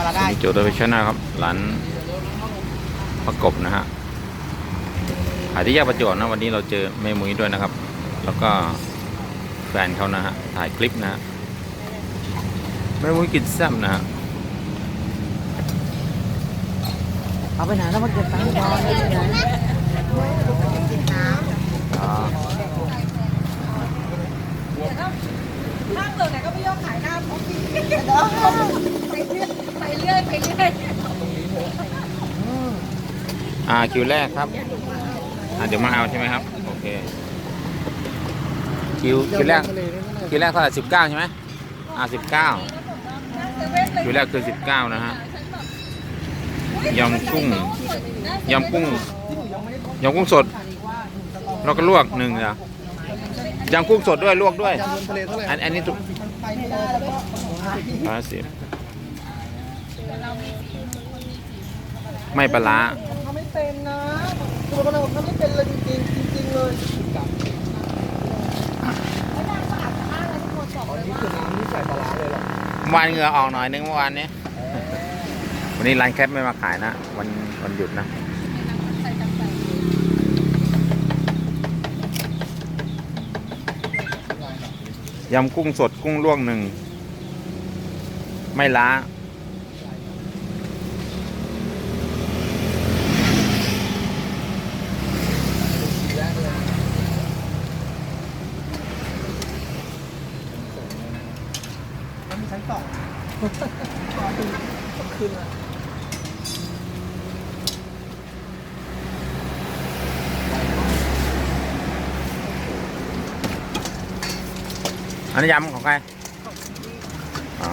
ปลาได้มีโจทย์โดยชนะครับร้านประกบนะฮะขายที่แยกประจวบนะวันนี้เราเจอแม่มุ้ยด้วยนะครับ แล้วก็แฟนเขานะฮะถ่ายคลิปนะฮะแม่มุ้ยกินแซ่บนะฮะเอาไปไหนแล้วมันเก็บตังค์ก่อนเลยไหนกินน้อ๋อข้างเมืองไหนก็ไม่ยอมขายหน้าพกกิน ไปเรื่อยไปเรื่อยอ่าคิวแรกครับอ่าเดี๋ยวมาเอาใช่ไหมครับ โอเค คิวคิวแรกคิวแรกเท่าไหร่สิบเก้าใช่ไหมอ่าสิบเก้าคิวแรกคือสิบเก้านะฮะยำกุ้งยำกุ้งยำกุ้งสดแล้วก็ลวกหนึ่งเดียำกุ้งสดด้วยลวกด้วย อันอันนี้ถูกห้าสิบ ไม่ปลาร้าทำไม่เป็นนะตัวคนเราทำไม่เป็นเลยจริงๆจริงๆเลยอ๋อนี่คือน้ำนี่ใส่ปลาร้าเลยเหรอเมื่อวานเหงื่อออกหน่อยนึงเมื่อวานนี้วันนี้ร้านแคปไม่มาขายนะวันวันหยุดนะยำกุ้งสดกุ้งลวกหนึ่ง ไม่ล้า มันมีชั้นสองคืนอะ อั นนี้ยำของใครอ๋อ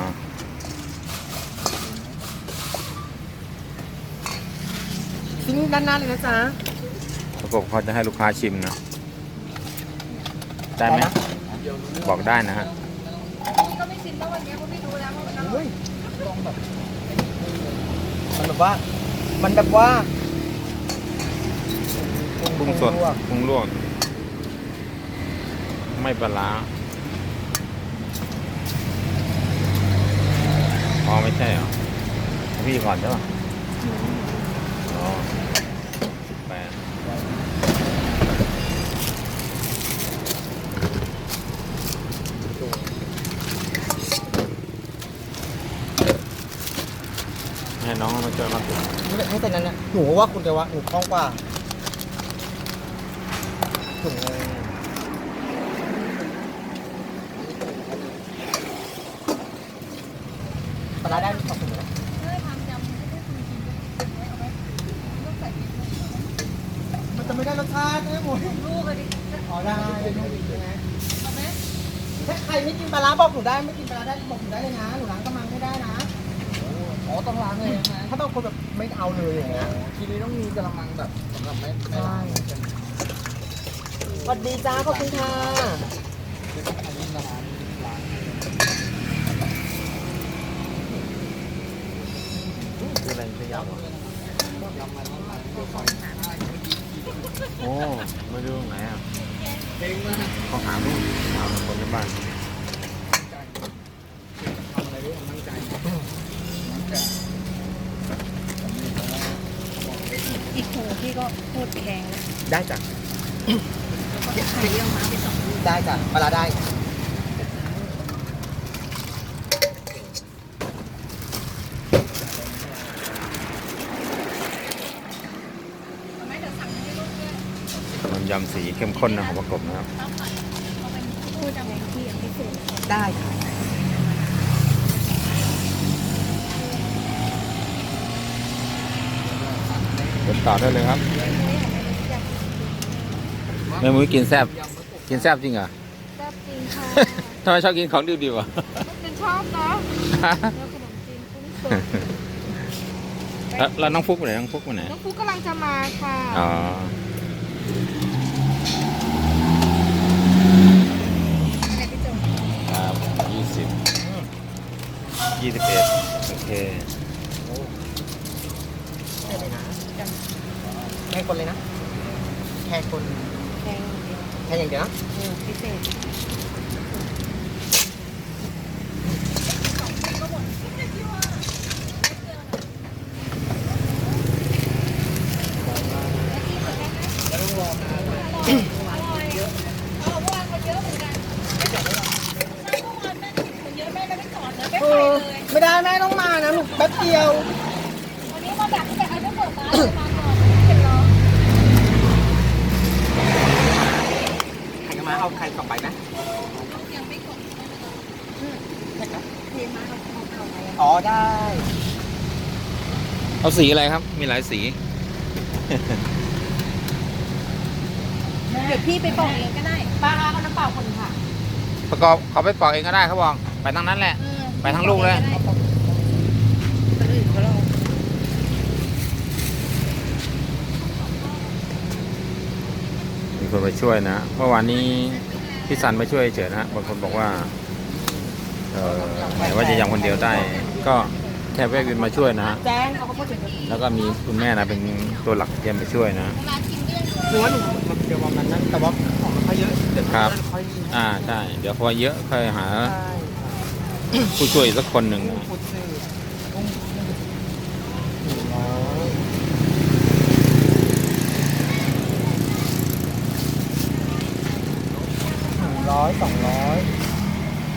ทิ้งด้านหน้าเลยนะจ๊ะประกบเขาจะให้ลูกค้าชิมนะ ได้ไหม บอกได้นะฮะ พี่ก็ไม่ชินแล้ววันนี้เพราะไม่รู้แล้วว่ามันอร่อยเฮ้ยลองแบบมันแบบว่า มันแบบว่ากุ้งสดลวกกุ้งลวก ไม่ปลาร้า อ๋อไม่ใช่เหรอพี่ก่อนใช่ป่ะอ๋อสิบแปดให้น้องมาช่วยมาเก็บให้แต่นั้นนะหนูว่าคุณแต่ว่าหนูคล่องกว่าถุงเลยปลาร้าได้ขอบคุณนะ เฮ้ยทำยำไม่ได้คุณกินด้วยเอาไว้ต้องใส่พริกด้วย มันจะไม่ได้รสชาตินะหมู ลูกเลยดิ อ๋อได้ได้ดีใช่ไหม เอาไหม ถ้าใครไม่กินปลาร้าบอกหนูได้ไม่กินปลาร้าได้บอกหนูได้เลยนะหนูล้างกระมังไม่ได้นะอ๋อต้องล้างเลยนะถ้าต้องคนแบบไม่เอาเลยอย่างเงี้ยทีนี้ต้องมีกระมังแบบสำหรับไม่ไม่ล้างสวัสดีจ้าขอบคุณค่ะอันนี้ล้างล้างคืออะไรจะยาวยำมันต้องล้างตัวไฟโอ้ไม่รู้ตรงไหนอะ เด้งมากเขาหาลูกหาคนในบ้านทำอะไรด้วยความมั่นใจมั่นใจอีกโหพี่ก็โคตรแข็งได้จ้ะไข่เยี่ยวม้าไปสองลูก ได้จ้ะปลาร้าได้ เอาไหมเดี๋ยวสั่งให้ลูกด้วย น้ำยำสี เข้มข้นนะของประกบนะครับเอาไปเอาเป็นพูดอะไรที่อย่างที่สุดได้ค่ะเดินต่อได้เลยครับแม่มุ้ยกินแซบกินแซบจริงเหรอแซ่บจริงค่ะทำไมชอบกินของดิบๆอะเป็นชอบนะแล้วขนมจีนกุ้งสดแล้วแล้วน้องฟุกไปไหนน้องฟุกไปไหนน้องฟุกกำลังจะมาค่ะอ๋อ ยี่สิบเอ็ดโอเคไม่เลยนะแค่คนเลยนะ แค่คนแข่งยวแค่อย่างเดียวะพิเศษองม เดียว วันนี้มาแบบที่แบบไอ้พวกเปิดร้านมาก่อนเป็นล้อใครจะมาเอาใครต่อไปนะยังไม่กดเทมาเอาของเก่าไปอ๋อได้ เอาสีอะไรครับ มีหลายสี เดี๋ยวพี่ไปบอกเองก็ได้ป้าเอาน้ำเปล่าคนค่ะประกอบเขาไปปอกเองก็ได้เขาบอกไปทางนั้นแหละ ไปทั้งลูกเลยคนอื่นเขาลอง มี คนไปช่วยนะเมื่อวานนี้พี่สันไปช่วยเฉยๆนะฮะบางคนบอกว่าเออไหนว่าจะยังคนเดียวได้ ก็แค่แวะเวียนมาช่วยนะฮะแจ้งเขาก็พูดถึงแล้วก็มีคุณแม่นะเป็นตัวหลักเตรียมไปช่วยนะ หนูว่าหนูมันเดียวประมาณนั้น แต่ว่าของมันค่อยเยอะเดี๋ยวครับ ค่อยมีอ่าใช่ เดี๋ยวพอเยอะค่อยหาใช่ผู้ช่วยอีกสักคนหนึ่งกุ้งนะฟูดซื่อกุ้งหนึ่งร้อยหนึ่งร้อยสองร้อย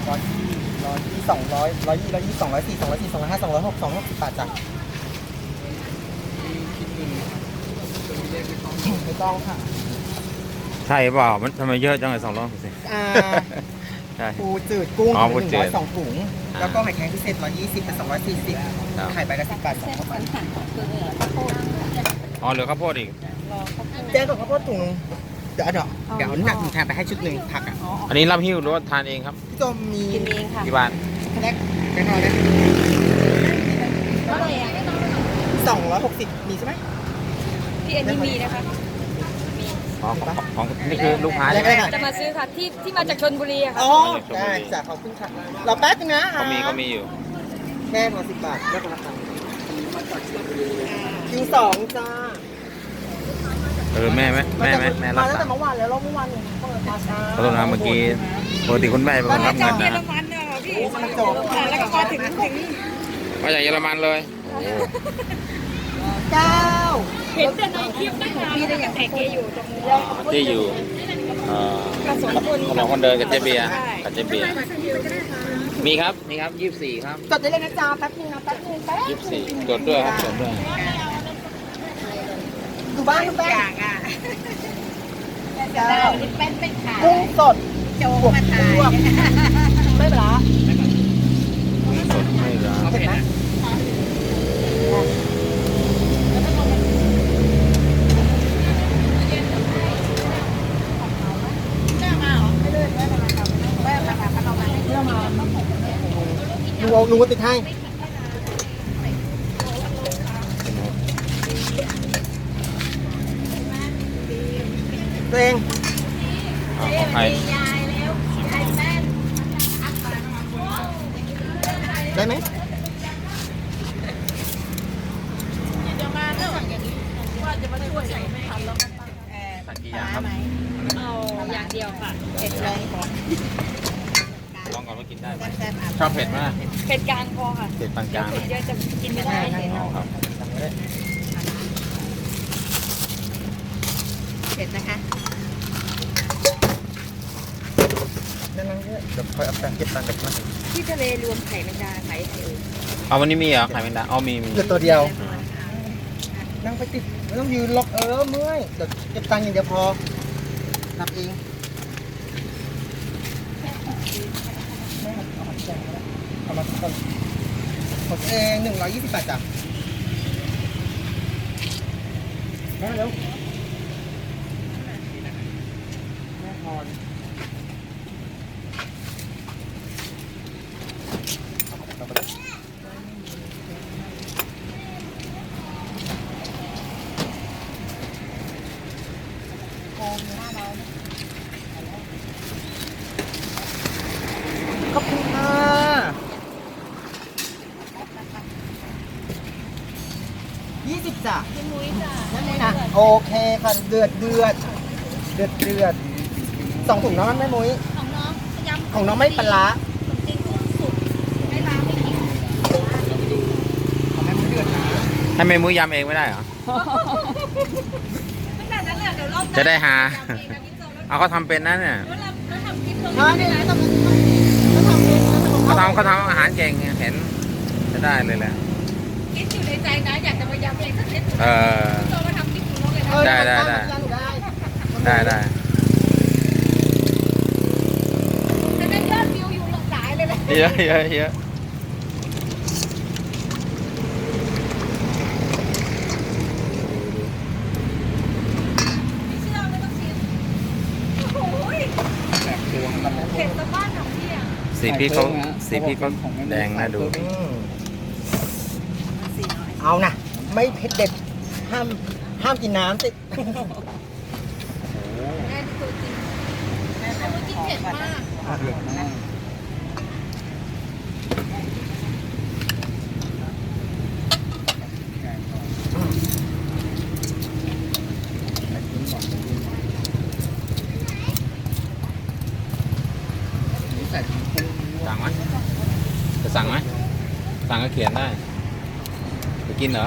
ร้อยยี่ร้อยยี่สอง ร้อยร้อยยี่ร้อยยี่สองร้อยสี่สองร้อยสี่สองร้อยห้าสองร้อยหกสองร้อยหกสิบบาทจ้ะคิดดูจะมีเลขที่ต้องไม่ต้องค่ะใช่เปล่ามันทำไมเยอะจังเลยสองร้อยสิอ่าใช่ ปูจืดกุ้งอ๋อหปูนึ่งจืร้ดอยสองถุงอ่าแล้วก็ไข่แข็งพิเศษร้อยยี่สิบเป็นสองร้อยสี่สิบครับ ไข่ใบละสิบบาทสองเส้นข้าวสัปั้นนหันของคือข้าวโพดอ๋อเหลือข้าวโพดอีก รอข้าวโพด แจ้งกับข้าวโพดถุงนึงเดี๋ยวเอาเดี๋ยวเดี๋ยวหนักหนูแถมไปให้ชุดหนึ่งผักอะอันนี้รับหิ้วหรือว่าทานเองครับพี่โจมมีกินเองค่ะ ที่บ้านแรก แค่นอนเลยเท่าไหร่อะสองร้อยหกสิบมีใช่ไหมพี่เอ็นนี่มีนะคะอ๋อของของนี่คือลูกค้าอะไรใช่ไหมก็ได้ค่ะจะมาซื้อค่ะที่ที่มาจากชนบุรีอะค่ะอ๋อได้จ้ะขอบคุณค่ะรอแป๊บนึงนะเขามีเขามีอยู่ แม่มาสิบบาทแม่คนละคำคิวสองจ้าเออแม่ไหมแม่ไหมแม่รับมาตั้งสั่แต่งเมื่อวานแล้วรอบเมื่อวานเนี่ยเปิดมาช้าขอโทษนะเมื่อกี้ปกติคุณแม่เป็นคนรับเงินนะ มันเนี่ยค่ะพี่มันจบแล้วก็มาถึงถึงมาจากเยอรมันเลยเก้าเห็นแต่ในคลิปนะคะพี่ได้ยังแท็กเกอยู่ตรงนี้ที่อยู่เอ่อกับสองคนขนมคนเดินกับเจเบียร์กับเจเบียร์มีครับ มีครับยี่สิบสี่ครับ จดได้เลยนะจ๊ะแป๊บนึงนะแป๊บนึงแป๊บยี่สิบสี่จดด้วยครับจดด้วยดูบ้านดูบ้านอย่างอะเก้าเป็นเป็นขากุ้งสดโจ๊กมาทาย ไม่เป็นไร สดไม่ร้าเผ็ดไหมลุงเอาลุงก็ติดให้ตัวเองอ่าของใครได้ไหมสั่งกี่อย่างครับ เอาอย่างเดียวค่ะเผ็ดเลยลองก่อนว่ากินได้ไหมชอบเผ็ดไหมเผ็ดกลางพอค่ะเผ็ดปานกลางเผ็ดเยอะจะกินไม่ได้อ๋อครับเผ็ดนะคะ นั่นนั่นเดี๋ยวคอยเอาแป้งเก็บตังค์กับมันที่ทะเลรวมไข่แมงดาไข่ไข่เอาวันนี้มีเหรอไข่แมงดาอ๋อมีมี เหลือตัวเดียวอ่านั่งไปติดไม่ต้องยืนล็อกเออเมื่อยเดี๋ยวเก็บตังค์อย่างเดียวพอนับเองเอามาก่อนของตัวเองหนึ่งร้อยยี่สิบบาทจ้ะแม่เร็วแม่พรขอบคุณค่ะยี่สิบจ้ะ พี่มุ้ยจ้ะ ค่ะโอ เคค่ะเดือดเดือดเดือดเดือดสองถุงน้องแม่มุ้ย ของน้องยำของน้องไม่ปลาร้าจริงกุ้งสุกไม่ล้างไม่กินของแม่มุ้ยเดือดนะให้เมมูยำเองไม่ได้เหรอ ตั้งแต่นั้นแหละเดี๋ยวรอบหน้าจะได้หา ยำเองนะพี่โจแล้วเอาเขาทำเป็นนะเนี่ยแล้วเราแล้วทำคลิปลงอ่านี่นะต้องต้องทำเองต้องทำเขาทำเขาทำอาหารเก่งเห็นได้เลยแหละ คิดอยู่ในใจนะอยากจะมายำเองสักนิดเออโตมาทำที่คุณน้องเลยนะเออได้ได้ได้หนูได้ได้ได้จะได้ยอดวิวอยู่หลากหลายเลยนะเยอะเยอะเยอะไม่เชื่อไม่ต้องชิมโอ้โหแตกตัว มันเผ็ดสะบ้านของพี่อะสีพริกเขา ห้ามกินน้ำสิแม่ดูตัวจริงแม่ตัวจริงเผ็ดมากเดือดมากนี่ใส่ทั้งคู่สั่งไหมจะสั่งไหมสั่งก็เขียนได้จะกินเหรอ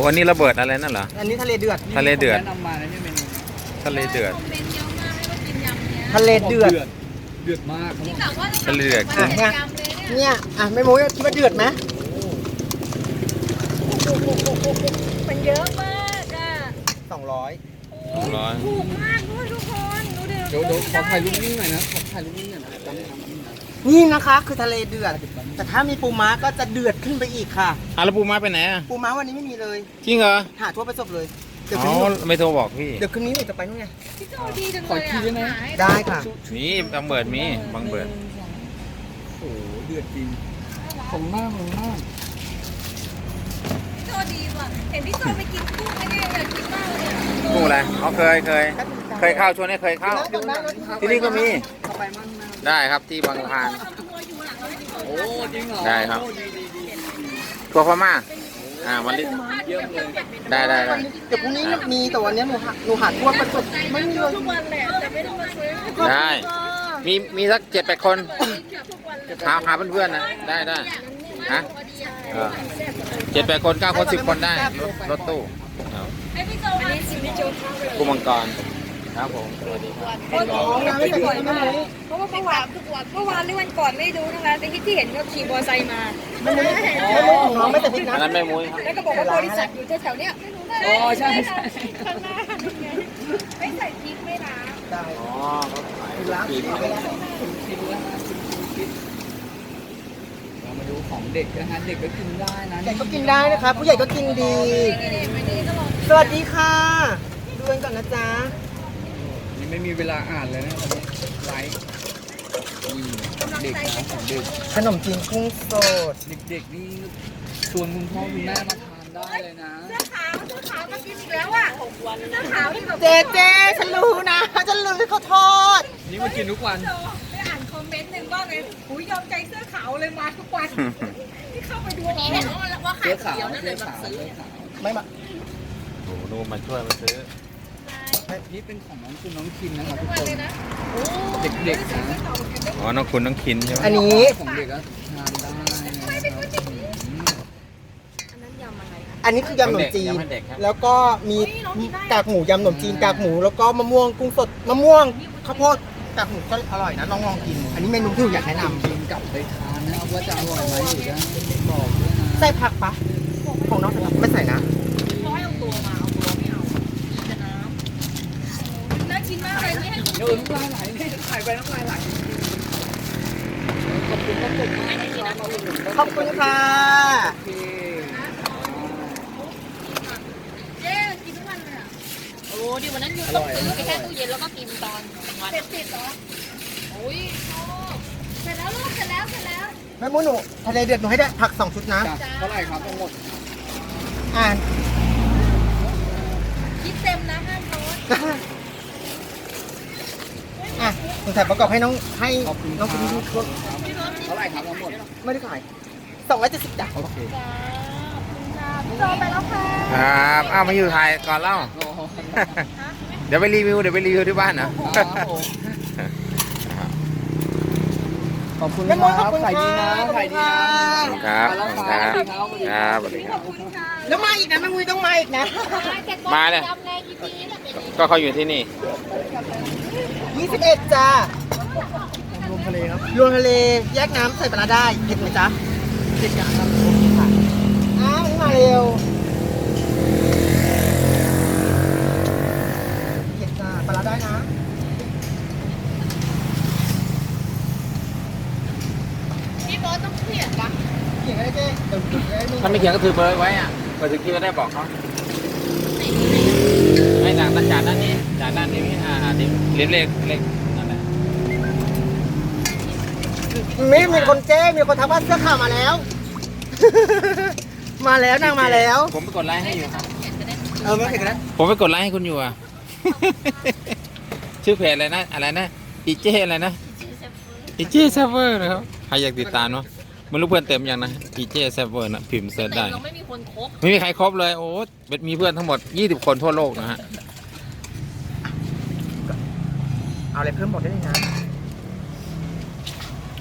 อ้อันนี้ระเบิดอะไรนั่นเหรอ อันนี้ทะเลเดือดทะเลเดือดแนะนำมาแล้วเนี่ยเมนูนี้ทะเลเดือด คอมเมนต์เยอะมากให้ว่ากินยำเนี้ยทะเลเดือด เดือดมากที่กล่าวว่าจะทะเลเดือดทำเป็นยำเลยเนี่ยเนี่ยอะไม่โม้คิดว่าเดือดไหมมันเยอะมากอะสองร้อยโอ้ยถูกมากด้วยทุกคน ดูดิเดี๋ยวเดี๋ยวขอถ่ายรูปนิ่งหน่อยนะขอถ่ายรูปนิ่งหน่อยนะจำทำ นิ่งนะนี่นะคะคือทะเลเดือด แต่ถ้ามีปูม้าก็จะเดือดขึ้นไปอีกค่ะ อะแล้วปูม้าไปไหนอะปูม้าวันนี้ไม่มีเลย จริงเหรอหาทั่วประสบเลย เดี๋ยวอ๋คือนนี้ไม่โทรบอกพี่ เดี๋ยวคืนนี้หนูจะไปนู่นไง พี่โจดีจังเลยอะหายได้ค่ะ นี่บางเบิดมีบางเบิดโอ้โหเดือดจริงของมากของมากพี่โจดีว่ะเห็นพี่โจไปกินกุ้งไม่ได้อยากกินมากเลยอะกุ้งอะไรอ๋อเคยเคย เคยเข้าชวนให้เคยเข้า ที่นี่ก็มี เข้าไปมั่งนะ ได้ครับที่บางสะพาน โอ้จริงเหรอได้ครับ โอ้ดีดีดีทัวร์พม่าอ่าวันนี้เยี่ยมเลยได้ได้ได้เดี๋ยวพรุ่งนี้มีแต่วันนี้หนูหาหนูหาทั่วประสบไม่มีเลยทุกวันแหละแต่ไม่ต้องมาซื้อได้ มีมีสักเจ็ดแปดคนทุกวันเลยหาหาเพื่อนๆนะได้ได้ฮะเออเจ็ดแปดคนเก้าคนสิบคนได้รถรถตู้ครับให้พี่โจมาชิมพี่โจข้าวเลยกุ้งมังกร ครับผมสวัสดีครับอ๋องานไม่เสร็จเลยไม่รู้เพราะว่าเมื่อวานทุกวันเมื่อวานหรือวันก่อนไม่รู้นะคะแต่ที่ที่เห็นก็ขี่มอเตอร์ไซค์มาไม่รู้ไม่รู้ของน้องไม่แต่พริกอันนะนั้นแม่มุ้ยครับแล้วก็บอกว่าบริษัทอยู่แถวๆเนี้ยไม่รู้นะอ๋อใช่ใช่ข้างหน้าไม่ใส่พริกไม่ล้างได้อ๋อเขาขายล้างปีผิกดไปแล้วชิมแล้วนะชิมชิมชิมเรามาดูของเด็กนะฮะเด็กก็กินได้นะเด็กก็กินได้นะคะ ผู้ใหญ่ก็กินดีนี่ๆไปนี่ก็ลองสวัสดีค่ะดูกันก่อนนะจ๊ะนี่ ไม่มีเวลาอ่านเลยนะวันนี้ไลฟ์นี่เด็กนะของเด็ก ขนมจีนกุ้งสด เด็กๆนี่ชวนคุณพ่อคุณแม่มาทานได้เลยนะ เสื้อขาวเสื้อขาวมากินอีกแล้วอะเสื้อขาวที่แบบเจเจฉันรู้นะ ฉันรู้ที่เขาทอด นี่มากินทุกวันโจไปอ่านคอมเมนต์หนึ่งว่าไงหูยยอมใจเสื้อขาวเลยมาทุกวัน ที่เข้าไปดูนี้เห็นว่าขาเสื้ยอขาวเสื้อขาวเสื้อขาวไม่มาโอ้โหดูมาช่วยมาซื้อ นี่เป็นของน้องคุณน้องคินนะครับทุทุกกวันคนเลยนะโอ้เด็กๆนะอ๋อ น้องคุณน้องคินใช่ไหมอันนี้ ของเด็กก็ทานได้นะครับอืมอันนั้นยำอะไรคะอันนี้คือยำขนมจีนยำให้เด็กครับแล้วก็มีกากหมูยำขนมจีนกากหมู แล้วก็มะม่วงกุ้งสดมะม่วงข้าวโพดกากหมูก็อร่อยนะลองลองกิน อันนี้เมนูที่หนูอยากแนะนำกินกลับไปทานนะครับว่าจะอร่อยไหมหรือจะบอกด้วยนะใส่ผักปะของน้องผักไม่ใส่นะ ดี๋ยวน้ำลายไหลนี่ถ่ายไปน้ำลายไหลขอบคุณขอบคุณมากนะครับมาอุดหนุนกันขอบคุณค่ะโอเคเจ๊กินทุกวันเลยอะโอ้ดิวันนั้นยูต้องซื้อไปแค่ตู้เย็นแล้วก็กินตอนกลางวันเสร็จติดเหรอโอ้ยโอ้เสร็จแล้วลูกเสร็จแล้วเสร็จแล้วแม่มูหนูทะเลเดือดหนูให้ได้ผักสองชุดนะจ้ะเท่าไหร่ครับทั้งหมดอ่านคิดเต็มนะห้ามโน้ต อะสงสัยประกอบให้น้องให้ขอบคุณคน้รัองคุณบทุกคนเท่าไหร่ครับทั้งหมดไม่ได้ขายสองร้อยเจ็ดสิบจ้ะโอเคจ้าขอบคุณค่ะพี่โจไปแล้วค่ะครับอ้าวมาอยู่ไทยก่อนเล่าโอ้โหเดี๋ยวไปรีวิวเดี๋ยวไปรีวิวที่บ้านนะครับผมขอบคุณครับขายดีนะขายดีนะครับครับแล้วขอบคุณคครัรับบสวัสดีครับครับสวัสดีคขรัอบบคุณค่ะแล้วมาอีกนะแม่มุ้ยต้องมาอีกนะ มาเลยยำในทีนี้แหละเป็นก็เขาอยู่ที่นี่ 21จ้ารวมทะเลครับ รวมทะเลแยกน้ำใส่ปลาร้าได้เผ็ดไหมจ๊ะเผ็ดครับโอเคค่ะอ้าววันนี้มาเร็วเผ็ดจ้าปลาร้าได้นะพี่โบ๊ทต้องเขียนปะเขียนก็ได้เจ๊เดี๋ยวเดี๋ยวได้ถ้าไม่เขียนก็ถือเบอร์ไว้อะเบอร์ถึงคิวก็ได้บอกเขาไม่จากด้านจากด้านนี้ จากด้านนี้อ่าอ่าที่เล็กเล็กเล็กนั่นแหละไม่มีคนแจ้งมีคนทักว่าเสื้อขาวมาแล้ว มาแล้วนางมาแล้วผมไปกดไลค์ให้อยู่ครับเออไม่เห็นแล้วผมไปกดไลค์ให้คุณอยู่อะ ชื่อเพจอะไรนะอะไรนะอีเจอะไรนะอีเจเซฟเวอร์นะครับใครอยากติดตามเนาะไม่รู้เพื่อนเต็มยังนะอีเจเซฟเวอร์นะพิมพ์เซิร์ชได้เราไม่มีคนครบไม่มีใครครบเลยโอ้เป็นมีเพื่อนทั้งหมด 20 คนทั่วโลกนะฮะ เอาอะไรเพิ่มบอกได้เลยนะ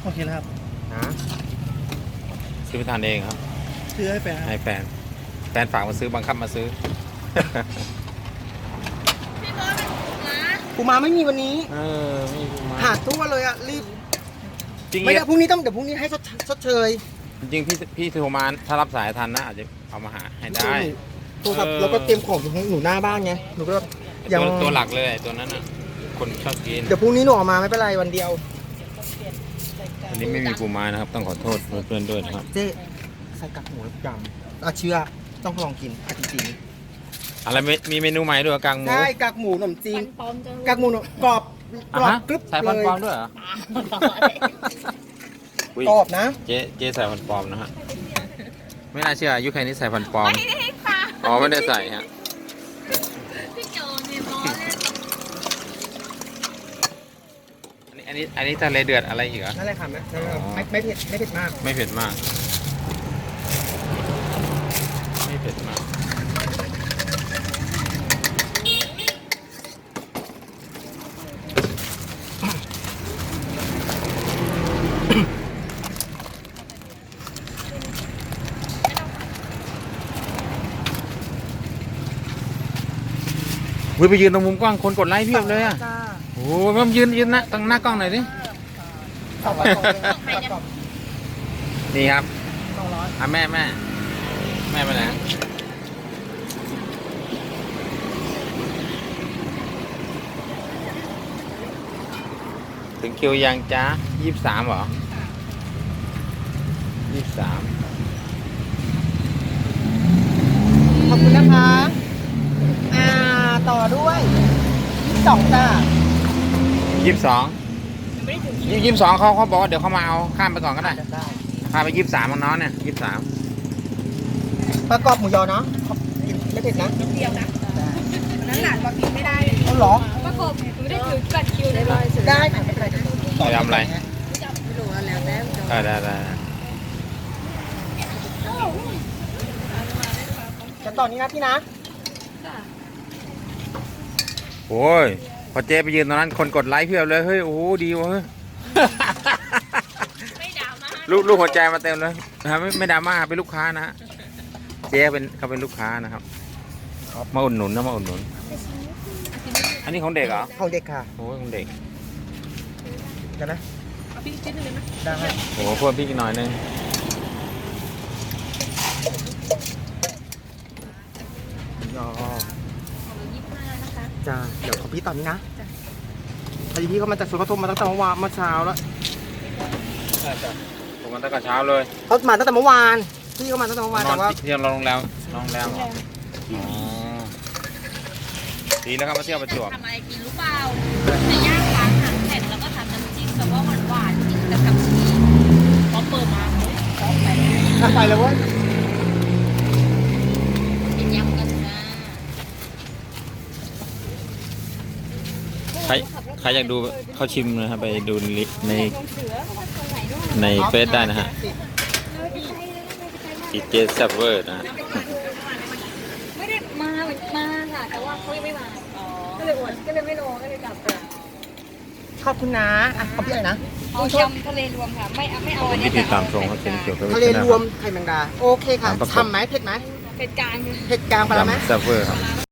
โอเคแล้วครับนะซื้อไปทานเองครับ ซื้อให้แฟนให้แฟน แฟนฝากมาซื้อบังคับมาซื้อ พี่โบ๊ทนะปูมาไม่มีวันนี้ เออไม่รู้มาหาทั่วเลยอะรีบจริงไม่ได้พรุ่งนี้ต้องเดี๋ยวพรุ่งนี้ให้ชดชดเชยจริงๆพี่พี่โทรมาถ้ารับสายทันนะอาจจะเอามาหาให้ได้ โทรศัพท์เออ แล้วก็เตรียมของของหนูหน้าบ้านไงหนูก็ยัตัวงตัวหลักเลยตัวนั้นน่ะ คนชอบกิน เดี๋ยวพรุ่งนี้หนูออกมาไม่เป็นไรวันเดียววันนี้ไม่มีปูม้านะครับ ต้องขอโทษเพื่อนๆด้วยนะครับ เจ๊ใส่กักหมูยำเอาเชื่อต้องลองกินอะจริงอะไรมีมีเมนูใหม่ด้วยเหรอกางหๆมูใช่กักหมูขนมจีฟันนปลอมจะกักหมูหนมกรอบกอะรอบฮะกรึบใส่ฟันเลยปลอมด้วยเหรออุ๊ยกรอบนะ เจ๊เจ๊ใส่ฟันปลอมนะฮะ ไม่น่าเชื่ออายุแค่นี้ใส่ฟันปลอม ไม่ได้ค่ะอ๋อไม่ได้ใส่ฮะ พี่โจเนี่ยล้อเล่น อันนี้อันนี้อันนี้ทะเลเดือดอะไรอีกเหรอ นั่นแหละค่ะไม่อ๋อไม่ไม่เผ็ดไม่เผ็ดมากไม่เผ็ดมาก ไม่เผ็ดมากวิไปยืนตรงมุมกล้องคนกดไลค์เพียบเลยอะจ้าโอ้โหมันยืนยืนนะตั้งหน้ากล้องหน่อยดิสองร้อยสองร้อยกรอบนี่ครับสองร้อยอะแม่แม่แม่ไปไหนถึงคิวยังจ้ายี่สิบสามเหรอยี่สิบสามขอบคุณนะคะ อ่า ต่อด้วยยี่สิบสองจ้า ยี่สิบสองยี่สิบสองเขาเขาบอกว่าเดี๋ยวเขามาเอาข้ามไปก่อนก็ได้ได้ พาไปยี่สิบสามน้องๆเนี่ยยี่สิบสามประกอบหมูยอเนาะขอบกินไม่เผ็ดนะเดียวนะนั้นหลานมากินไม่ได้เลยเอาเหรอประกบหนูได้ถือบัตรคิวได้เลยได้ค่ะไม่เป็นไรเดี๋ยวต่อจะทำอะไรไม่รู้แล้วแต่ได้ได้ได้จะต่อนี้นะพี่นะ โอ้ย พอเจ๊ไปยืนตรงนั้นคนกดไลค์เพียบเลยเฮ้ยโอ้โหดีเวะเฮ้ยไม่ดราม่าลูกลูกหัวใจมาเต็มเลยนะฮะไม่ไม่ดราม่าเป็นลูกค้านะฮะเจ๊เป็นเขาเป็นลูกค้านะครับ มาอุดหนุนนะมาอุดหนุน อันนี้ของเด็กเหรอของเด็กค่ะโอ้ยของเด็กได้ไหมเอาพี่ชิ้นหนึ่งเลยไหมได้ไหมโอ้โหเพิ่มพี่อีกหน่อยนึงหมูยอ จ้าเดี๋ยวขอพี่ตอนนี้นะพอดีพี่เขามาจากสวนกระทมมาตั้งแต่เมื่อวานเมื่อเช้าแล้วใช่จ้ะผมมาตั้งแต่เช้าเลยเขามาตั้งแต่เมื่อวาน พี่เขามาตั้งแต่เมื่อวานนอแต่นว่าที่ที่โรงแรมโรงแรมเหรออ๋อดีแล้วครับมาเที่ยวประจวบทำอะไรกินรู้เปล่าจะย่างร้านหางแผ่นแล้วก็ทำน้ำจิ้มแบบว่าหวานๆกินกับกับชีสพอเปิดมาเฮ้ยพร้อมไปอะไปเลยเว้ย กินยำกันนะ ใครใครอยากดูเขาชิมนะครับ ไปดูในลิในในเฟซได้นะฮะอีเจสเวอร์นะฮะไม่ได้มาเหมือนมาค่ะแต่ว่าเขายังไม่มาก็เลยอดก็เลยไม่ลงก็เลยกลับไปขอบคุณนะอะขอบพี่อะไรนะเอายำทะเลรวมค่ะ ไม่เอาไม่เอาคนอันนี้ที่ติดตามชมเขาเป็นเกี่ยวกับทะเลรวมไข่แมงดา โอเคค่ะตามประกบทำไหมเผ็ดไหมเหตุการณ์เผ็ดกลางไปแล้วไหมยำแซ่บเวอร์ครับ